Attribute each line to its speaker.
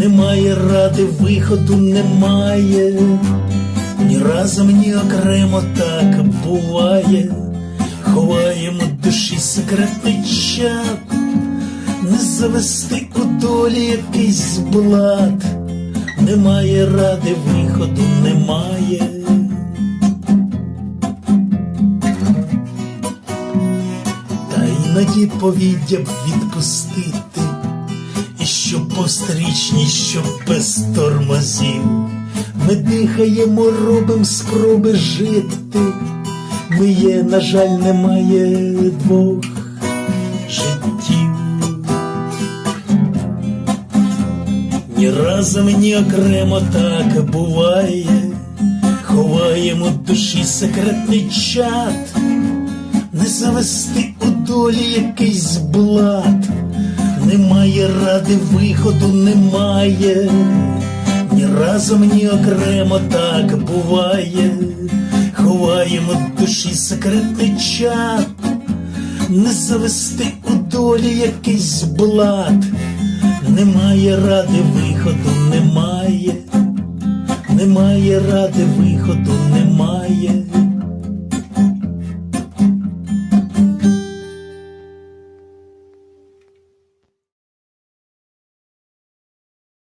Speaker 1: немає ради, виходу немає, ні разом, ні окремо так буває, ховаємо душі секретний чат, не завести у долі якийсь блад, немає ради, виходу немає. Та іноді повіддя б відпустити, і щоб повстрічні, щоб без тормозів. Ми дихаємо, робимо спроби жити. Ми є, на жаль, немає двох життів. Ні разом, ні окремо так буває, ховаємо душі секретний чат не завести у долі якийсь блад, немає ради, виходу немає, ні разом, ні окремо так буває, ховаємо душі секретний чат, не завести у долі якийсь блад, немає ради, виходу немає, немає ради, виходу немає.